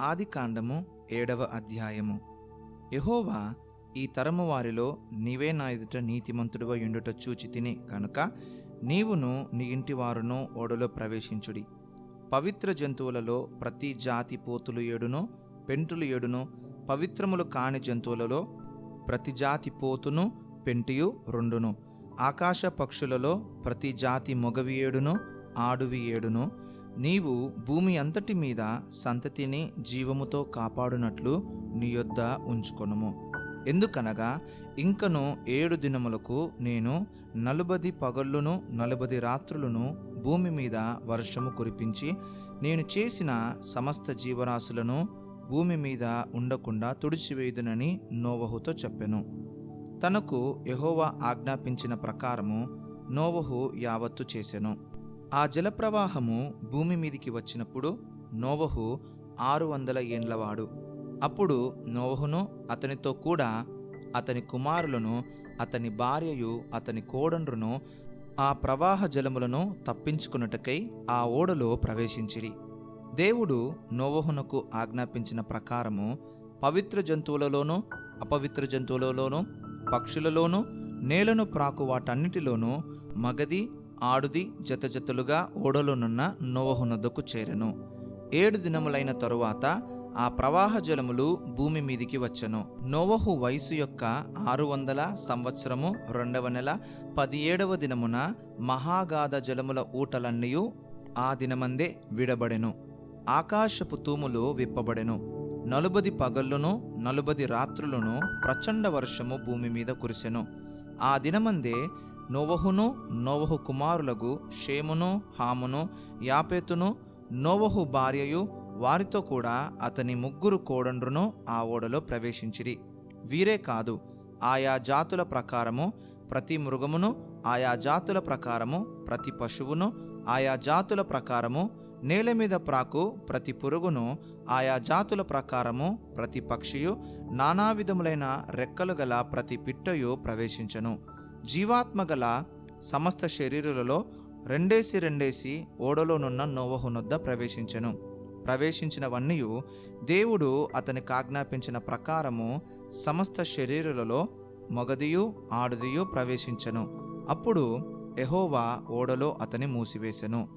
ఆది కాండము ఏడవ అధ్యాయము. యహోవా ఈ తరము వారిలో నీవే నా ఎదుట నీతిమంతుడువ ఎండుట చూచి తిని కనుక నీవును నీ ఇంటి వారును ఓడలో ప్రవేశించుడి. పవిత్ర జంతువులలో ప్రతి జాతి పోతులు ఏడును పెంటులు ఏడును పవిత్రములు కాని జంతువులలో ప్రతి జాతి పోతును పెంటియు రెండును. ఆకాశ పక్షులలో ప్రతి జాతి మొగవి ఏడును ఆడువి ఏడును. నీవు భూమి అంతటి మీద సంతతిని జీవముతో కాపాడునట్లు నీ యొద్ద ఉంచుకొనుము. ఎందుకనగా ఇంకను ఏడు దినములకు నేను నలుబది పగళ్ళును నలుబది రాత్రులను భూమి మీద వర్షము కురిపించి నేను చేసిన సమస్త జీవరాశులను భూమి మీద ఉండకుండా తుడిచివేయుదునని నోవహుతో చెప్పెను. తనకు యహోవా ఆజ్ఞాపించిన ప్రకారము నోవహు యావత్తు చేసెను. ఆ జలప్రవాహము భూమి మీదికి వచ్చినప్పుడు నోవహు ఆరు వందల ఏండ్లవాడు అప్పుడు నోవహును అతనితో కూడా అతని కుమారులను అతని భార్యయు అతని కోడండ్రును ఆ ప్రవాహ జలములను తప్పించుకున్నటకై ఆ ఓడలో ప్రవేశించిరి. దేవుడు నోవహునకు ఆజ్ఞాపించిన ప్రకారము పవిత్ర జంతువులలోనూ అపవిత్ర జంతువులలోనూ పక్షులలోనూ నేలను ప్రాకు వాటన్నిటిలోనూ మగది ఆడుది జతజతులుగా ఓడలోనున్న నోవహునొద్దకు చేరెను. ఏడు దినములైన తరువాత ఆ ప్రవాహ జలములు భూమి మీదికి వచ్చెను. నోవహు వయసు యొక్క ఆరు వందల సంవత్సరము రెండవ నెల పదిహేడవ దినమున మహాగాధ జలముల ఊటలన్నీయు ఆ దినమందే విడబడెను. ఆకాశపు తూములు విప్పబడెను. నలుబది పగళ్ళును నలుబది రాత్రులను ప్రచండ వర్షము భూమి మీద కురిసెను. ఆ దినమందే నోవహును నోవహు కుమారులకు షేమును హామును యాపేతును నోవహు భార్యయు వారితో కూడా అతని ముగ్గురు కోడండ్రును ఆ ఓడలో ప్రవేశించిరి. వీరే కాదు ఆయా జాతుల ప్రకారము ప్రతి మృగమును ఆయా జాతుల ప్రకారము ప్రతి పశువును ఆయా జాతుల ప్రకారము నేల మీద ప్రాకు ప్రతి పురుగును ఆయా జాతుల ప్రకారము ప్రతి పక్షియు నానా విధములైన రెక్కలు గల ప్రతి పిట్టయు ప్రవేశించను. జీవాత్మ గల సమస్త శరీరులలో రెండేసి రెండేసి ఓడలోనున్న నోవహునొద్ద ప్రవేశించెను. ప్రవేశించినవన్నీయు దేవుడు అతనికి ఆజ్ఞాపించిన ప్రకారము సమస్త శరీరులలో మొగదియు ఆడదియు ప్రవేశించెను. అప్పుడు ఎహోవా ఓడలో అతని మూసివేశెను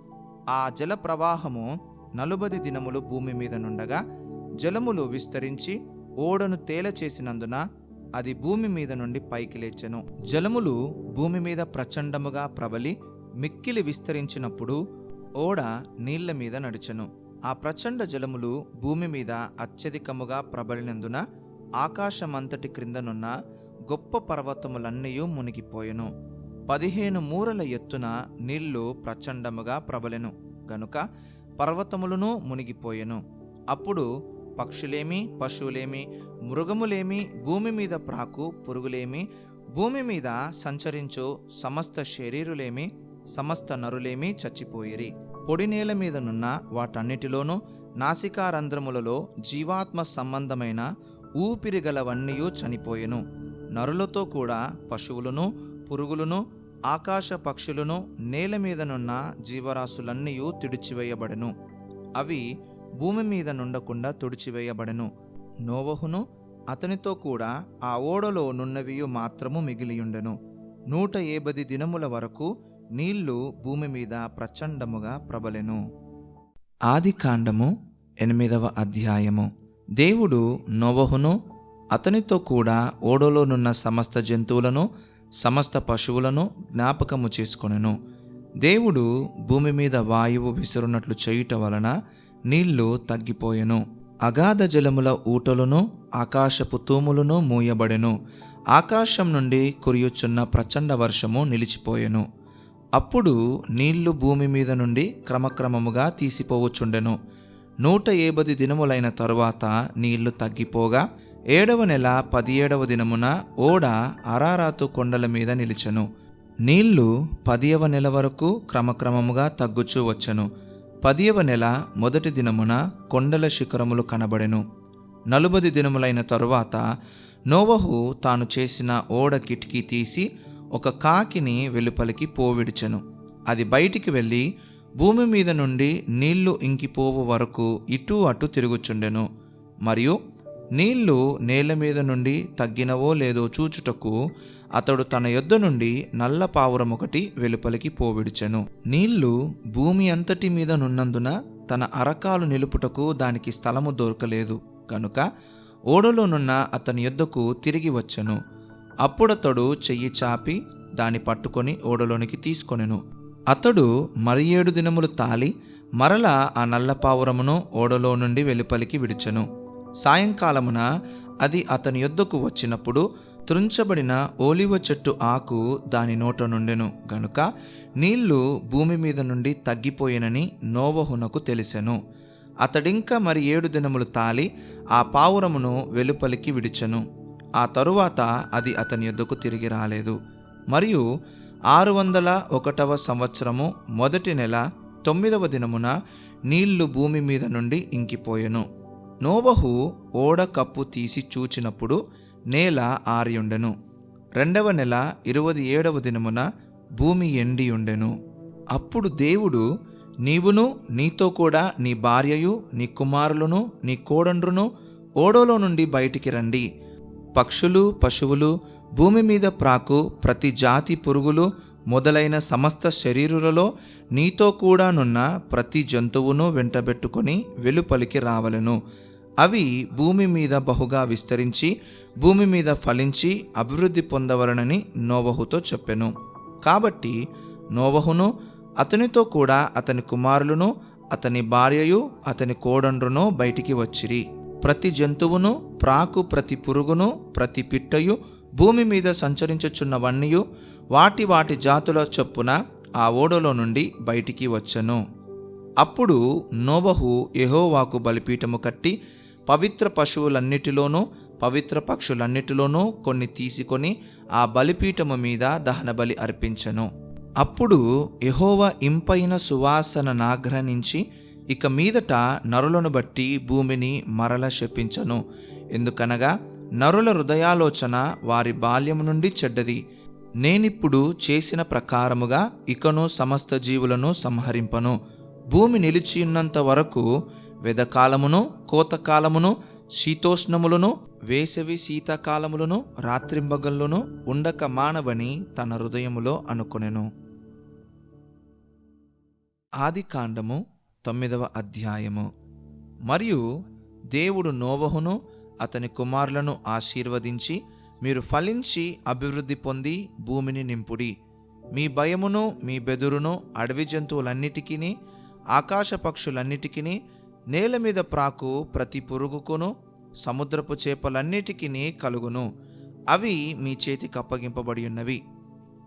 ఆ జల ప్రవాహము నలుబది దినములు భూమి మీద నుండగా జలములు విస్తరించి ఓడను తేల చేసినందున అది భూమి మీద నుండి పైకి లేచెను. జలములు భూమి మీద ప్రచండముగా ప్రబలి మిక్కిలి విస్తరించినప్పుడు ఓడ నీళ్ళ మీద నడిచెను. ఆ ప్రచండ జలములు భూమి మీద అత్యధికముగా ప్రబలినందున ఆకాశమంతటి క్రిందనున్న గొప్ప పర్వతములన్నీ మునిగిపోయెను. పదిహేను మూరల ఎత్తున నీళ్ళు ప్రచండముగా ప్రబలెను. గనుక పర్వతములను మునిగిపోయెను. అప్పుడు పక్షులేమి పశువులేమి మృగములేమి భూమి మీద ప్రాకు పురుగులేమి భూమి మీద సంచరించు సమస్త శరీరులేమి సమస్త నరులేమి చచ్చిపోయిరి. పొడి నేల మీదనున్న వాటన్నిటిలోనూ నాసికారంధ్రములలో జీవాత్మ సంబంధమైన ఊపిరిగలవన్నీయూ చనిపోయెను. నరులతో కూడా పశువులను పురుగులను ఆకాశ పక్షులను నేల మీదనున్న జీవరాశులన్నీ తిడిచివేయబడెను. అవి భూమి మీద నుండకుండా తుడిచివేయబడెను. నోవహును అతనితో కూడా ఆ ఓడలో నున్నవియు మాత్రము మిగిలియుండెను. నూట ఏబది దినముల వరకు నీళ్ళు భూమి మీద ప్రచండముగా ప్రబలెను. ఆది కాండము ఎనిమిదవ అధ్యాయము. దేవుడు నోవహును అతనితో కూడా ఓడలోనున్న సమస్త జంతువులను సమస్త పశువులను జ్ఞాపకము చేసుకొనెను. దేవుడు భూమి మీద వాయువు విసురునట్లు చేయుట వలన నీళ్ళు తగ్గిపోయెను. అగాధ జలముల ఊటలను ఆకాశపు తూములను మూయబడెను. ఆకాశం నుండి కురియుచున్న ప్రచండ వర్షము నిలిచిపోయెను. అప్పుడు నీళ్ళు భూమి మీద నుండి క్రమక్రమముగా తీసిపోవచ్చుండెను నూట ఏబది దినములైన తరువాత నీళ్ళు తగ్గిపోగా ఏడవ నెల పదిహేడవ దినమున ఓడ అరారాతు కొండల మీద నిలిచెను. నీళ్ళు పదియవ నెల వరకు క్రమక్రమముగా తగ్గుచూ వచ్చెను. పదియవ నెల మొదటి దినమున కొండల శిఖరములు కనబడెను. నలుబది దినములైన తరువాత నోవహు తాను చేసిన ఓడ కిటికీ తీసి ఒక కాకిని వెలుపలికి పోవిడిచెను. అది బయటికి వెళ్ళి భూమి మీద నుండి నీళ్ళు ఇంకిపోవు వరకు ఇటు అటు తిరుగుచుండెను. మరియు నీళ్ళు నేల మీద నుండి తగ్గినవో లేదో చూచుటకు అతడు తన యొద్ద నుండి నల్ల పావురం ఒకటి వెలుపలికి పోవిడిచెను. నీళ్ళు భూమి అంతటి మీద నున్నందున తన అరకాలు నిలుపుటకు దానికి స్థలము దొరకలేదు. కనుక ఓడలోనున్న అతని యొద్దకు తిరిగి వచ్చెను. అప్పుడతడు చెయ్యి చాపి దాని పట్టుకొని ఓడలోనికి తీసుకొనెను. అతడు మరి ఏడు దినములు తాలి మరల ఆ నల్ల పావురమును ఓడలో నుండి వెలుపలికి విడిచెను. సాయంకాలమున అది అతని యొద్దకు వచ్చినప్పుడు త్రుంచబడిన ఓలివ చెట్టు ఆకు దాని నోట నుండెను. గనుక నీళ్ళు భూమి మీద నుండి తగ్గిపోయినని నోవహునకు తెలిసెను. అతడింక మరి ఏడు దినములు తాలి ఆ పావురమును వెలుపలికి విడిచెను. ఆ తరువాత అది అతని యొద్దకు తిరిగి రాలేదు. మరియు ఆరు వందల ఒకటవ సంవత్సరము మొదటి నెల తొమ్మిదవ దినమున నీళ్ళు భూమి మీద నుండి ఇంకిపోయెను. నోవహు ఓడ కప్పు తీసి చూచినప్పుడు నేల ఆరియుండెను. రెండవ నెల ఇరవై ఏడవ దినమున భూమి ఎండియుండెను. అప్పుడు దేవుడు నీవును నీతో కూడా నీ భార్యయు నీ కుమారులను నీ కోడండ్రును ఓడోలో నుండి బయటికి రండి. పక్షులు పశువులు భూమి మీద ప్రాకు ప్రతి జాతి పురుగులు మొదలైన సమస్త శరీరులలో నీతో కూడానున్న ప్రతి జంతువును వెంటబెట్టుకొని వెలుపలికి రావలెను. అవి భూమి మీద బహుగా విస్తరించి భూమి మీద ఫలించి అభివృద్ధి పొందవలనని నోవహుతో చెప్పెను. కాబట్టి నోవహును అతనితో కూడా అతని కుమారులను అతని భార్యయు అతని కోడండ్రును బయటికి వచ్చిరి. ప్రతి జంతువును ప్రాకు ప్రతి పురుగును ప్రతి పిట్టయు భూమి మీద సంచరించుచున్నవన్నీయు వాటి వాటి జాతుల చొప్పున ఆ ఓడలో నుండి బయటికి వచ్చెను. అప్పుడు నోబహు ఎహోవాకు బలిపీఠము కట్టి పవిత్ర పశువులన్నిటిలోనూ పవిత్ర పక్షులన్నిటిలోనూ కొన్ని తీసుకొని ఆ బలిపీఠము మీద దహనబలి అర్పించెను. అప్పుడు యెహోవా ఇంపైన సువాసన నాగ్రహించి ఇక మీదట నరులను బట్టి భూమిని మరల శపించను. ఎందుకనగా నరుల హృదయాలోచన వారి బాల్యము నుండి చెడ్డది. నేనిప్పుడు చేసిన ప్రకారముగా ఇకను సమస్త జీవులను సంహరింపను. భూమి నిలిచియున్నంత వరకు వెదకాలమును కోతకాలమును శీతోష్ణములను వేసవి శీతాకాలములను రాత్రింబగళ్ళును ఉండక మానవని తన హృదయములో అనుకొనెను. ఆది కాండము తొమ్మిదవ అధ్యాయము. మరియు దేవుడు నోవహును అతని కుమారులను ఆశీర్వదించి మీరు ఫలించి అభివృద్ధి పొంది భూమిని నింపుడి. మీ భయమును మీ బెదురును అడవి జంతువులన్నిటికీ ఆకాశ పక్షులన్నిటికీ నేల మీద ప్రాకు ప్రతి పురుగుకును సముద్రపు చేపలన్నిటికీ కలుగును. అవి మీ చేతికి అప్పగింపబడి ఉన్నవి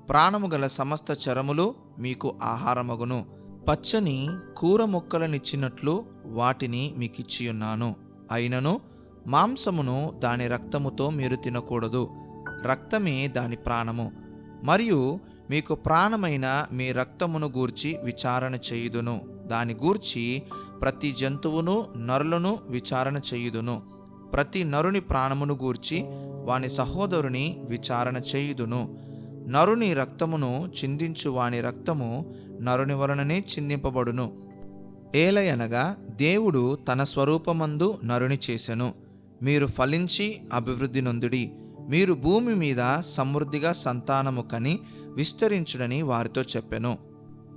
ప్రాణము గల సమస్త చరములు మీకు ఆహారమగును. పచ్చని కూర మొక్కలనిచ్చినట్లు వాటిని మీకిచ్చియున్నాను. అయినను మాంసమును దాని రక్తముతో మీరు తినకూడదు. రక్తమే దాని ప్రాణము. మరియు మీకు ప్రాణమైన మీ రక్తమును గూర్చి విచారణ చేయుదును. దాని గూర్చి ప్రతి జంతువును నరులను విచారణ చేయుదును. ప్రతి నరుని ప్రాణమును గూర్చి వాని సహోదరుని విచారణ చేయుదును. నరుని రక్తమును చిందించు వాని రక్తము నరుని వలననే చిందింపబడును. ఏలయనగా దేవుడు తన స్వరూపమందు నరుని చేసెను. మీరు ఫలించి అభివృద్ధి నొందుడి. మీరు భూమి మీద సమృద్ధిగా సంతానము కని విస్తరించుడని వారితో చెప్పెను.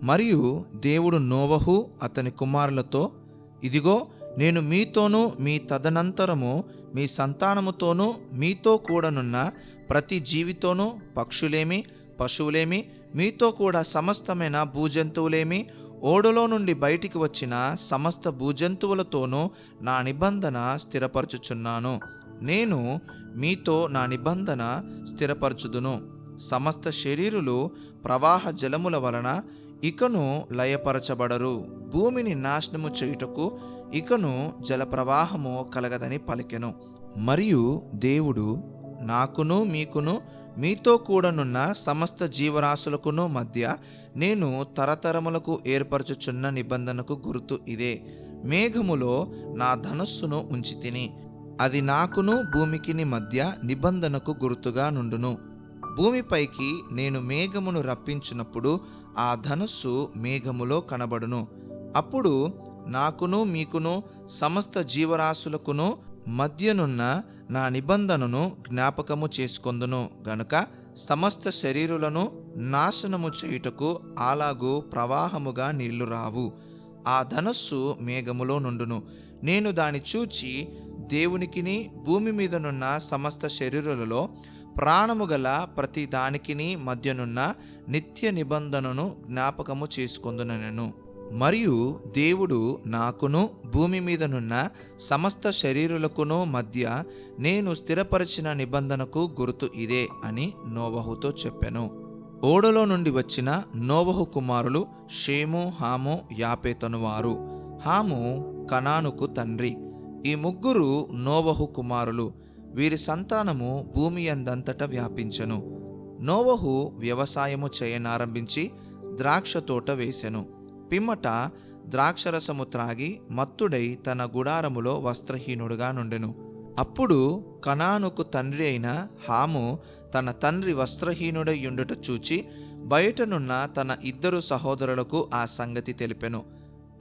మరియు దేవుడు నోవహు అతని కుమారులతో ఇదిగో నేను మీతోనూ మీ తదనంతరము మీ సంతానముతోనూ మీతో కూడనున్న ప్రతి జీవితోనూ పక్షులేమి పశువులేమి మీతో కూడా సమస్తమైన భూజంతువులేమి ఓడలో నుండి బయటికి వచ్చిన సమస్త భూజంతువులతోనూ నా నిబంధన స్థిరపరచుచున్నాను. నేను మీతో నా నిబంధన స్థిరపరచుదును. సమస్త శరీరులు ప్రవాహ జలముల వలన ఇకను లయపరచబడరు. భూమిని నాశనము చేయుటకు ఇకను జలప్రవాహము కలగదని పలికెను. మరియు దేవుడు నాకును మీకును మీతో కూడనున్న సమస్త జీవరాశులకును మధ్య నేను తరతరములకు ఏర్పరచుచున్న నిబంధనకు గుర్తు ఇదే. మేఘములో నా ధనస్సును ఉంచి తిని అది నాకును భూమికిని మధ్య నిబంధనకు గుర్తుగా నుండును. భూమిపైకి నేను మేఘమును రప్పించినప్పుడు ఆ ధనుస్సు మేఘములో కనబడును. అప్పుడు నాకును మీకును సమస్త జీవరాశులకును మధ్యనున్న నా నిబంధనను జ్ఞాపకము చేసుకొందును. గనుక సమస్త శరీరులను నాశనము చేయుటకు అలాగూ ప్రవాహముగా నీళ్ళు రావు. ఆ ధనస్సు మేఘములో నుండును. నేను దాని చూచి దేవునికిని భూమి మీదనున్న సమస్త శరీరులలో ప్రాణము గల ప్రతి దానికిని మధ్యనున్న నిత్య నిబంధనను జ్ఞాపకము చేసుకొందునను. మరియు దేవుడు నాకును భూమి మీదనున్న సమస్త శరీరులకును మధ్య నేను స్థిరపరిచిన నిబంధనకు గుర్తు ఇదే అని నోవహుతో చెప్పాను. ఓడలో నుండి వచ్చిన నోవహు కుమారులు షేము హాము యాపేతను వారు. హాము కనానుకు తండ్రి. ఈ ముగ్గురు నోవహు కుమారులు. వీరి సంతానము భూమి అందంతటా వ్యాపించెను. నోవహు వ్యవసాయము చేయనారంభించి ద్రాక్ష తోట వేసెను. పిమ్మట ద్రాక్షరసము త్రాగి మత్తుడై తన గుడారములో వస్త్రహీనుడుగా నుండెను. అప్పుడు కనానుకు తండ్రి అయిన హాము తన తండ్రి వస్త్రహీనుడై ఉండుట చూచి బయటనున్న తన ఇద్దరు సహోదరులకు ఆ సంగతి తెలిపెను.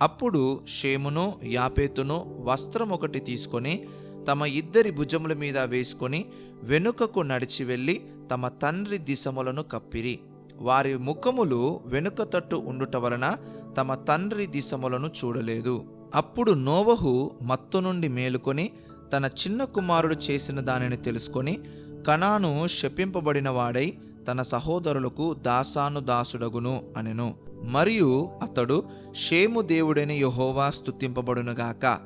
అప్పుడు షేమును యాపేతును వస్త్రం ఒకటి తీసుకొని తమ ఇద్దరి భుజముల మీద వేసుకొని వెనుకకు నడిచి వెళ్ళి తమ తండ్రి దిశములను కప్పిరి. వారి ముఖములు వెనుక తట్టు ఉండుట వలన తమ తండ్రి దిశములను చూడలేదు. అప్పుడు నోవహు మత్తు నుండి మేలుకొని తన చిన్న కుమారుడు చేసిన దానిని తెలుసుకొని కణాను శపింపబడిన వాడై తన సహోదరులకు దాసాను దాసుడగును అనెను. మరియు అతడు షేము దేవుడైన యహోవా స్థుతింపబడునుగాక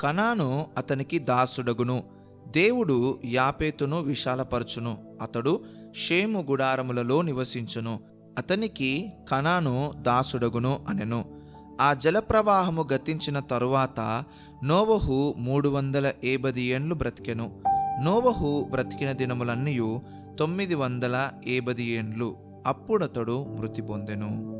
కణాను అతనికి దాసుడగును. దేవుడు యాపేతును విశాలపరచును. అతడు షేము గుడారములలో నివసించును. అతనికి కణాను దాసుడగును అనెను. ఆ జలప్రవాహము గతించిన తరువాత నోవహు మూడు వందల ఏబది ఏండ్లు బ్రతికెను. నోవహు బ్రతికిన దినములన్నీ తొమ్మిది వందల ఏబది ఏండ్లు. అప్పుడతడు మృతి పొందెను.